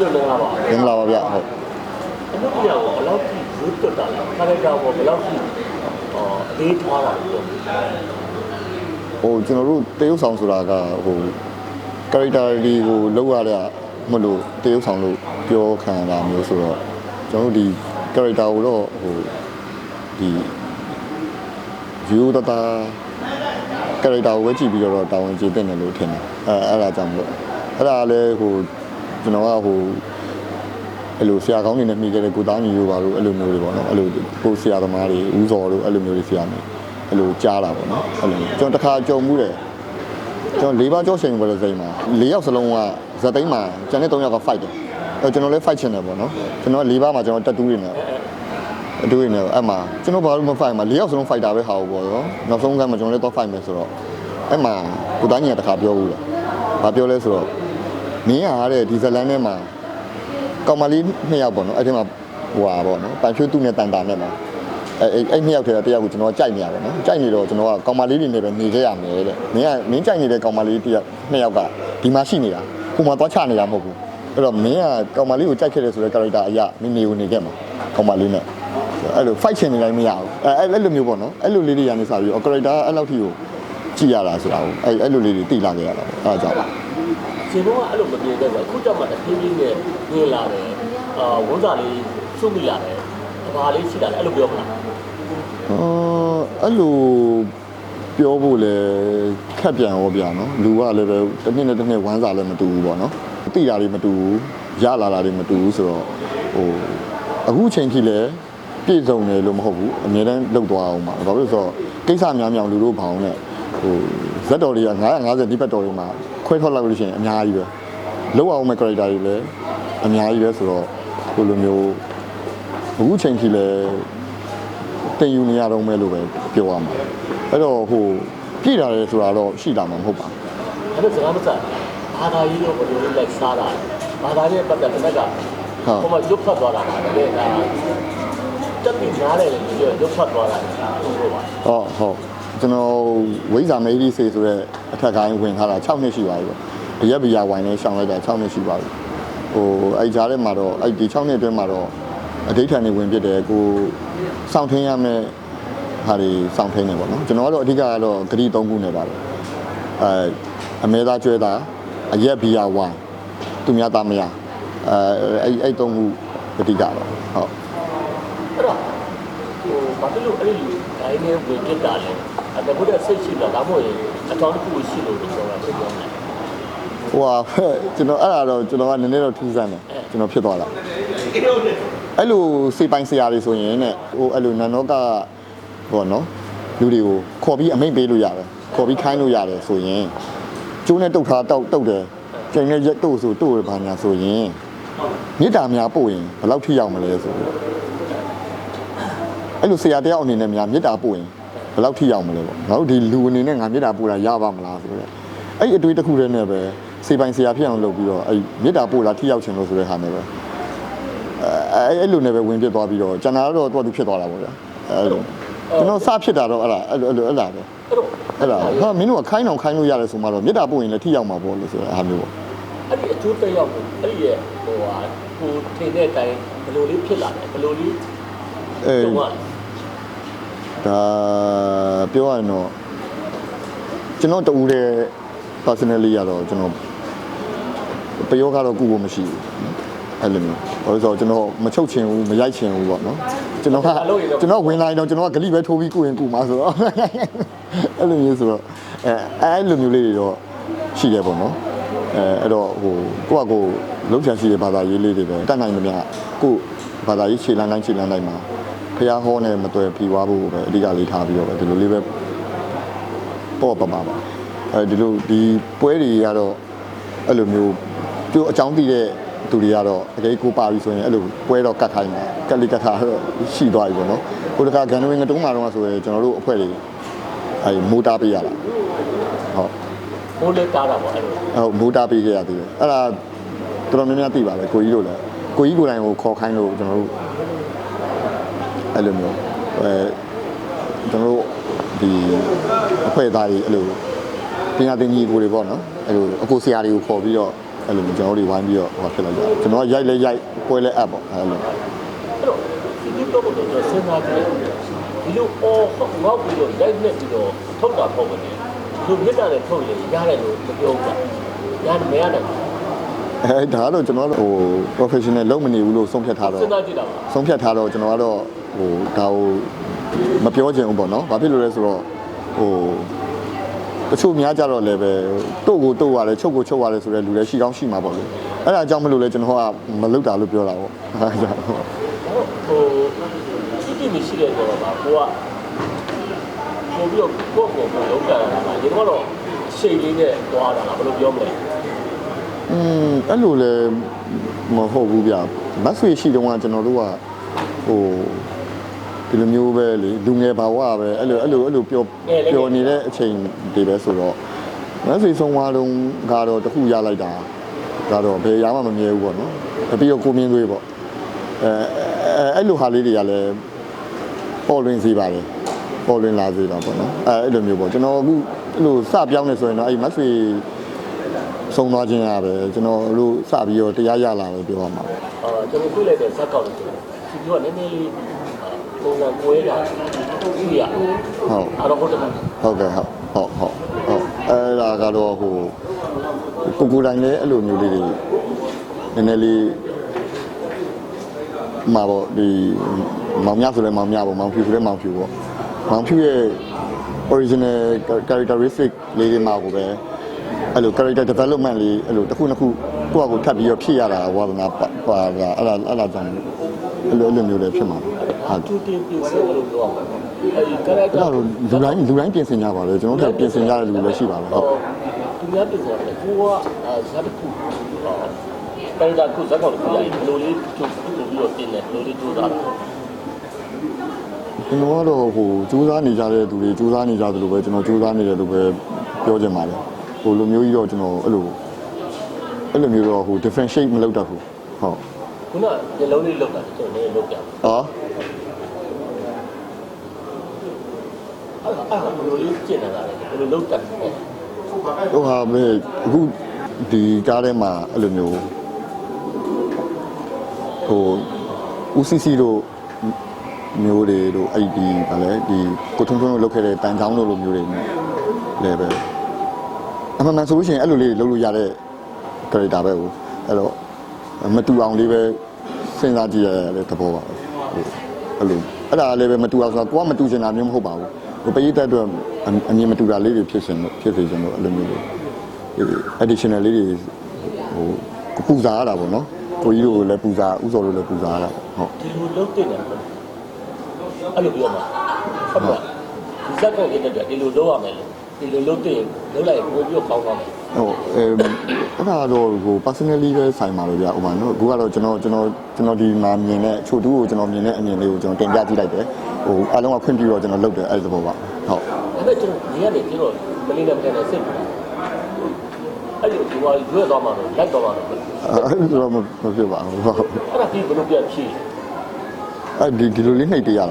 တို့လည်းလာပါမင်္ဂလာပါဗျဟုတ်အမှုပြောဘယ်လောက်ထိဇွတ်တွတ်တာလဲခါရတာဘောဘယ်လောက်ထိအော်အသေးထားတာလဲဟိုကျွန်တော်တို့တရုတ်ဆောင်ဆိုတာကဟို character ဒီကိုလောက်ရတဲ့မလို့တရုတ်ဆောင်လို့ပြောခံတာမျိုးဆိုတော့ကျွန်တော်တို့ဒီ character ကိုတော့ဟိုဒီ view တတာ character ကိုဝဲကြည့်ပြီးတော့တာဝန်ကျေတင်တယ်လို့ထင်တယ်အဲအဲ့ဒါကြောင့်မလို့အဲ့ဒါလည်းဟို ကျွန်တော်ကဟိုအဲ့လိုဆရာကောင်းတွေနဲ့မိခဲ့တဲ့ကိုသားညီတို့ပါလို့အဲ့လိုမျိုးတွေပေါ့နော်အဲ့လိုကိုဆရာသမားတွေဦးစော်တို့အဲ့လိုမျိုးတွေဆရာနေအဲ့လိုကြားတာပေါ့နော်အဲ့လိုကျွန်တော်တစ်ခါကြုံမှုတယ်ကျွန်တော်၄ပါးကြောရှင်ဘယ်လိုစိတ်မှာ၄ယောက်စလုံးကဇက်သိမ်းမှာကျန်တဲ့၃ယောက်က fight တယ်အဲ့ကျွန်တော်လည်း fight ချင်တယ်ပေါ့နော်ကျွန်တော်၄ပါးမှာကျွန်တော်တက်တူးနေတယ်အတူရနေအဲ့မှာကျွန်တော်ဘာလို့မ fight မှာ၄ယောက်စလုံး fighter ပဲဟာပေါ့ရောနောက်ဆုံးကမှကျွန်တော်လည်းတော့ fight မယ်ဆိုတော့အဲ့မှာကိုသားညီကတစ်ခါပြောဘူးလေဘာပြောလဲဆိုတော့ မင်းကတဲ့ဒီဇလန်ထဲမှာကောင်မလေးနှစ်ယောက်ပေါ့နော်အဲ့ဒီမှာဟိုဟာပေါ့နော်ပန်ဖြိုးသူနဲ့တန်တာနဲ့မှာအဲ့အဲ့အဲ့နှစ်ယောက်ထဲကတယောက်ကိုကျွန်တော်ကြိုက်နေရပါတော့ကြိုက်နေတော့ကျွန်တော်ကကောင်မလေးတွေနဲ့ပဲနေခဲ့ရမယ်တဲ့မင်းကမင်းကြိုက်နေတဲ့ကောင်မလေးတယောက်နှစ်ယောက်ကဒီမှာရှိနေတာဟိုမှာသွားချနေတာမဟုတ်ဘူးအဲ့တော့မင်းကကောင်မလေးကိုကြိုက်ခဲ့တယ်ဆိုတဲ့ character အရာမင်းနေကိုနေခဲ့မှာကောင်မလေးနဲ့အဲ့လို fight ချင်နေတိုင်းမရဘူးအဲ့အဲ့လိုမျိုးပေါ့နော်အဲ့လိုလေးတွေကနေစပြီးတော့ character အဲ့လောက်ထိကိုကြည့်ရတာဆိုတာကိုအဲ့အဲ့လိုလေးတွေသိလာခဲ့ရတာပေါ့အဲ့ဒါကြောင့် ရှင်တို့ကအဲ့လိုမပြေတဲ့ဆိုအခုကြောင့်မှတဖြည်းဖြည်းနဲ့ညင်လာတယ်အာဝန်စားလေးစုမိလာတယ်ဘာလေးရှိတာလဲအဲ့လိုပြောမလားအော်အဲ့လိုပြောဖို့လဲခက်ပြန်ရောဗျာနော်လူကလည်းပဲတစ်နှစ်နဲ့တစ်နှစ်ဝမ်းစာလည်းမတူဘူးပေါ့နော်သိတာတွေမတူဘူးရလာတာတွေမတူဘူးဆိုတော့ဟိုအခုချိန်ထိလည်းပြည့်စုံတယ်လို့မဟုတ်ဘူးအများတန်းလောက်သွားအောင်ပါဘာလို့လဲဆိုတော့ကိစ္စများများလူတို့ဘောင်းနဲ့ဟိုဇက်တော်တွေက950ဒီဘက်တော်တွေမှာ ခွဲထွက်လိုက်လို့ရှိရင်အများကြီးပဲလောက်အောင်မဲ့ character တွေလည်းအများကြီးပဲဆိုတော့ဟိုလိုမျိုးအခုချိန်ထိလည်းတင်ယူနေရတော့မဲလို့ပဲပြောရမှာအဲ့တော့ဟိုပြည့်လာတယ်ဆိုတာတော့ရှိတာမှမဟုတ်ပါဘူးအဲ့လိုစကားမစဘာသာရေးတော့ဘယ်လိုလဲလိုက်စားတာဘာသာရေးပတ်သက်တဲ့ကဟိုမှာရုပ်ဖတ်သွားတာပါလေဒါတက်ပြီးနားတယ်လေရုပ်ဖတ်သွားတာဟုတ်ပါဟောဟုတ် ကျွန်တော်ဝိဇာမေးဒီစေဆိုတဲ့အထက်ကိုင်းဝင်ထားတာ6နှစ်ရှိပါပြီပေါ့အရက်ဘီယာဝိုင်နဲ့ရှောင်းလိုက်တာ6နှစ်ရှိပါပြီဟိုအဲ့ကြားထဲမှာတော့အဲ့ဒီ6နှစ်အတွင်းမှာတော့အဋိဌာန်တွေဝင်ပြစ်တယ်ကိုစောင့်ထင်းရမယ်ဟာတွေစောင့်ထင်းနေပေါ့နော်ကျွန်တော်ကတော့အဓိကကတော့ဂရီ3ခုနဲ့ပါပဲအဲအမဲသားကျွဲသားအရက်ဘီယာဝိုင်သူများသားမရအဲအဲ့အဲ့3ခုအဓိကတော့ဟုတ်အဲ့တော့ဟိုဘာဖြစ်လို့အဲ့ဒီဒိုင်းနဲ့ဝင်ပြစ်တာလဲ အဲ့ဒါဘုရားစိတ်ရှိတာဒါမှမဟုတ်ရင်အထောင်းတစ်ခုရှိလို့ပြောတာပြောတယ်ဟိုဟာကျွန်တော်အဲ့ဒါတော့ကျွန်တော်ကနည်းနည်းတော့ထူးဆန်းတယ်ကျွန်တော်ဖြစ်သွားတာအဲ့လိုစေပိုင်ဆရာတွေဆိုရင်တဲ့ဟိုအဲ့လိုနန်တော့ကဟိုနော်လူတွေကိုခေါ်ပြီးအမိတ်ပေးလို့ရတယ်ခေါ်ပြီးခိုင်းလို့ရတယ်ဆိုရင်ကျိုးနဲ့တုတ်ထားတောက်တုတ်တယ်ကျင်နဲ့ရက်တုတ်ဆိုတုတ်ရပါညာဆိုရင်မေတ္တာများပို့ရင်ဘယ်လောက်ထိရောက်မလဲဆိုတော့အဲ့လိုဆရာတယောက်အနေနဲ့များမေတ္တာပို့ရင် ဘယ်လောက်ထိရောက်မလဲပေါ့ငါတို့ဒီလူအနေနဲ့ငါမေတ္တာပို့တာရပါမလားဆိုတော့အဲ့ဒီအတွေ့တစ်ခုတည်းနဲ့ပဲစေပိုင်ဆရာဖြစ်အောင်လုပ်ပြီးတော့အဲ့မေတ္တာပို့လာထိရောက်ချင်လို့ဆိုတဲ့ဟာနဲ့ပဲအဲအဲ့လိုနဲ့ပဲဝင်ပြစ်သွားပြီးတော့ကျွန်တော်တော့တော့သူဖြစ်သွားတာပေါ့ဗျာအဲ့လိုကျွန်တော်စဖြစ်တာတော့အဲ့ဒါအဲ့လိုအဲ့လိုအဲ့ဒါပဲအဲ့တော့အဲ့ဒါဟာမင်းတို့ကခိုင်းအောင်ခိုင်းလို့ရတယ်ဆိုမှတော့မေတ္တာပို့ရင်လည်းထိရောက်မှာပေါ့လို့ဆိုတဲ့အားမျိုးပေါ့အဲ့ဒီအကျိုးတက်ရောက်ကိုအဲ့ဒီရဲ့ဟိုဟာကိုထင်တဲ့အတိုင်းဘယ်လိုလေးဖြစ်လာလဲဘယ်လိုလေးအဲတုံးရလဲ ဒါပြောရရင်တော့ကျွန်တော်တူတဲ့ personally ရတော့ကျွန်တော်ပယောကတော့ကုဖို့မရှိဘူးအဲ့လိုမျိုးဘာလို့လဲဆိုတော့ကျွန်တော်မချုပ်ချင်ဘူးမရိုက်ချင်ဘူးပေါ့နော်ကျွန်တော်ကကျွန်တော်ဝင်လာရင်တော့ကျွန်တော်ကဂလိပဲထိုးပြီးကုရင်ကုမှာဆိုတော့အဲ့လိုမျိုးဆိုတော့အဲအဲ့လိုမျိုးလေးတွေတော့ရှိတယ်ပေါ့နော်အဲအဲ့တော့ဟိုကိုယ့်အကိုလုံးချန်ရှိတဲ့ဘာသာရေးလေးတွေပဲတတ်နိုင်သမျှကိုယ့်ဘာသာရေးခြေလမ်းတိုင်းခြေလမ်းတိုင်းမှာ ဖះဟောနဲ့မတွေ့ပြီးွားဖို့ပဲအဓိကလေးထားပြီးတော့ပဲဒီလိုလေးပဲပေါ့ပါပါပါအဲဒီလိုဒီပွဲတွေကတော့အဲ့လိုမျိုးပြိုအကြောင်းသိတဲ့သူတွေကတော့အကြိကိုပါပြီဆိုရင်အဲ့လိုပွဲတော့ကတ်ခိုင်းတယ်ကက်လီကတ်ထားတော့ရှိသွားပြီပေါ့နော်ဟိုတခါဂန်နဝင်းကတုံးမှာတော့ဆိုရင်ကျွန်တော်တို့အဖွဲ့တွေအဲမိုးတားပေးရတာဟုတ်ဘိုးလေးတားတာပေါ့အဲ့လိုဟုတ်မိုးတားပေးခဲ့ရသေးတယ်အဲ့ဒါတော်တော်များများသိပါပဲကိုကြီးတို့လည်းကိုကြီးကိုယ်တိုင်ကိုခေါ်ခိုင်းလို့ကျွန်တော်တို့ အဲ့လိုမျိုးအဲကျွန်တော်တို့ဒီအဖွဲ့သားတွေအဲ့လိုပညာသင်ကြီးကိုတွေပေါ့နော်အဲ့လိုအကိုဆရာတွေကိုခေါ်ပြီးတော့အဲ့လိုမျိုးကျွန်တော်တို့တွေဝိုင်းပြီးတော့ဟောဖြစ်လိုက်တာကျွန်တော်ကရိုက်လဲရိုက်ပွဲလဲအပ်ပေါ့အဲ့လိုအဲ့တော့ဒီလိုတော့တော့ကျွန်တော်စဉ်းစားကြည့်ဒီလိုအော်ဟုတ်ငေါ့ပြီးတော့ရိုက်နေပြီးတော့ထုတ်တာပေါ့ပဲသူမြစ်တာနဲ့ထုတ်ရင်ရတယ်လို့မပြောဘူး။ရတယ်မရနိုင်ဘူးအဲဒါကတော့ကျွန်တော်တို့ဟို professional လုံးမနေဘူးလို့ဆုံးဖြတ်ထား။တော့စဉ်းစားကြည့်တာပါဆုံးဖြတ်ထားတော့ကျွန်တော်ကတော့ ဟိုဒါကိုမပြောချင်ဘူးပေါ့နော်ဘာဖြစ်လို့လဲဆိုတော့ဟိုတချို့များကြတော့လည်းပဲတို့ကိုတို့ရတယ်ချုပ်ကိုချုပ်ရတယ်ဆိုတဲ့လူလည်းရှိကောင်းရှိမှာပေါ့လေအဲ့ဒါအကြောင်းမလို့လဲကျွန်တော်ကမလုပ်တာလို့ပြောတာပေါ့အဲ့ဒါကြောင့်။ဟိုတိတိမရှိတဲ့တော့ပါကိုကပို့ပြီးတော့ကိုယ့်ကိုယ်ကိုလုံးကန်လာတာဒီတော့ရှိန်လေးနဲ့သွားတာလားဘယ်လိုပြောမလဲอืมအဲ့လိုလည်းမဟုတ်ဘူးဗျမတ်ဆွေရှိတုန်းကကျွန်တော်တို့ကဟို ဒီလိုမျိုးပဲလေလူငယ်ဘာဝပဲအဲ့လိုအဲ့လိုအဲ့လိုပျော်ပျော်နေတဲ့အချိန်တွေပဲဆိုတော့မတ်ဆွေဆုံးသွားတော့ကတော့တခုရလိုက်တာကတော့ဘယ်ရမှမမြဲဘူးပေါ့နော်ပြီးတော့ကိုမင်းသွေးပေါ့အဲအဲအဲ့လိုဟာလေးတွေကလည်းပေါ်လွင်စေပါတယ်ပေါ်လွင်လာစေတော့ပေါ့နော်အဲအဲ့လိုမျိုးပေါ့ကျွန်တော်အခုအဲ့လိုစပြောင်းနေဆိုရင်တော့အဲ့မတ်ဆွေဆုံးသွားခြင်းရပဲကျွန်တော်တို့စပြီးတော့တရားရလာလို့ပြောရမှာပဲ။အာကျွန်တော်တွေ့လိုက်တဲ့ဇက်ကောက်လို့ဆိုဒီကနည်းနည်းလေး ပုံစံကွဲတာကြည့်ရဟုတ်အဲ့တော့ဟုတ်တယ်ဟုတ်ကဲ့ဟုတ်ဟုတ်ဟုတ်ဟုတ်အဲ့ဒါကတော့ဟိုကိုကိုတိုင်းလည်းအဲ့လိုမျိုးလေးတွေနည်းနည်းလေးမှာပေါ့ဒီမောင်မြဆိုလဲမောင်မြပေါ့မောင်ဖြူဆိုလဲမောင်ဖြူပေါ့မောင်ဖြူရဲ့ original characteristic လေးတွေမှာကိုပဲအဲ့လို character development လေးအဲ့လိုတစ်ခုနှစ်ခုကိုယ့်အကိုထပ်ပြီးတော့ဖြည့်ရတာဝါသနာပါပါတာအဲ့ဒါအဲ့ဒါကြောင့်အဲ့လိုအဲ့လိုမျိုးလည်းဖြစ်မှာဟု တ်တူတင်ပြင်ဆင်လို့ပြောအောင်။အဲဒီ character အဲ့ဒါတော့လူတိုင်းလူတိုင်းပြင်ဆင်ကြပါလေကျွန်တော်တို့ပြင်ဆင်ကြတဲ့လူလည်းရှိပါလားဟုတ်သူများပြင်ဆင်တယ်ကိုကဇက်တစ်ခုတိုင်းတာခုဇက်ကောက်လို့ပြရတယ်ဘယ်လိုလေးချုပ်ပြီးတော့တင်တယ်ဘယ်လိုလေးကြိုးစားတယ်ကျွန်တော်ကတော့ဟိုစူးစမ်းနေကြတဲ့သူတွေစူးစမ်းနေကြသလိုပဲကျွန်တော်စူးစမ်းနေတယ်လို့ပဲပြောချင်ပါတယ်ဟိုလိုမျိုးကြီးတော့ကျွန်တော်အဲ့လိုအဲ့လိုမျိုးတော့ဟို differentiate မလုပ်တတ်ဘူးဟုတ် ခုနကလုံးလေးလောက်တာကျွန်တော်လည်းလောက်ကြတယ်အော်အဲ့ဒါအဲ့ဒါဘယ်လိုလေးကျင့်နေတာလဲဘယ်လိုလောက်တတ်တယ်ဟိုဟာပဲအခုဒီကားထဲမှာအဲ့လိုမျိုးဟို UCC တို့မျိုးတွေတို့အဲ့ဒီဗာလဲဒီကိုထုံထုံတို့လုပ်ခဲ့တဲ့တန်ချောင်းတို့လိုမျိုးတွေလည်းပဲအမှန်မှန်ဆိုလို့ရှိရင်အဲ့လိုလေးလုပ်လို့ရတဲ့ character ပဲဟိုအဲ့တော့ မတူအောင်လေးပဲစဉ်းစားကြည့်ရတဲ့သဘောပါပဲဟိုအဲ့လိုအဲ့ဒါလည်းပဲမတူအောင်ဆိုတာကိုကမတူချင်တာမျိုးမဟုတ်ပါဘူးဟိုပရိသတ်အတွက်အအမြင်မတူတာလေးတွေဖြစ်ရှင်လို့ဖြစ်စေချင်လို့အဲ့လိုမျိုးလေး additional လေးတွေဟိုပူဇာရတာပေါ့နော်ကိုကြီးတို့လည်းပူဇာဥစော်တို့လည်းပူဇာရတာဟုတ်ဒီလိုလောက်တင်တယ်အဲ့လိုပြောမှာဟုတ်ပါဒီဇက်ကောက်ရဲ့အတွက်ဒီလိုလောက်ရမယ် ဒီလိုလောက်တင်လောက်လိုက်ပို့ပြီးကောင်းကောင်းတယ်ဟုတ်အဲအဲ့ဒါတော့ဟို personally ပဲဆိုင်ပါလို့ဗျဥပမာနော်အခုကတော့ကျွန်တော်ကျွန်တော်ကျွန်တော်ဒီမှာမြင်တဲ့ချိုတူကိုကျွန်တော်မြင်တဲ့အမြင်လေးကိုကျွန်တော်တင်ပြကြည့်လိုက်တယ်ဟိုအားလုံးကခွင့်ပြုတော့ကျွန်တော်လုပ်တယ်အဲ့ဒီသဘောပါဟုတ်ဒါပေမဲ့ကျွန်တော်ဒီကနေကျွန်တော်မလေးနဲ့မနဲ့စိတ်အဲ့ဒီဒီဝါရွေ့သွားမှာတော့လိုက်သွားမှာတော့အဲ့ဒါတော့မမဖြစ်ပါဘူးဟုတ်အဲ့ဒါပြီးဘယ်လိုပြန်ဖြေအဲ့ဒီဒီလိုလေးနှိပ်တရတာ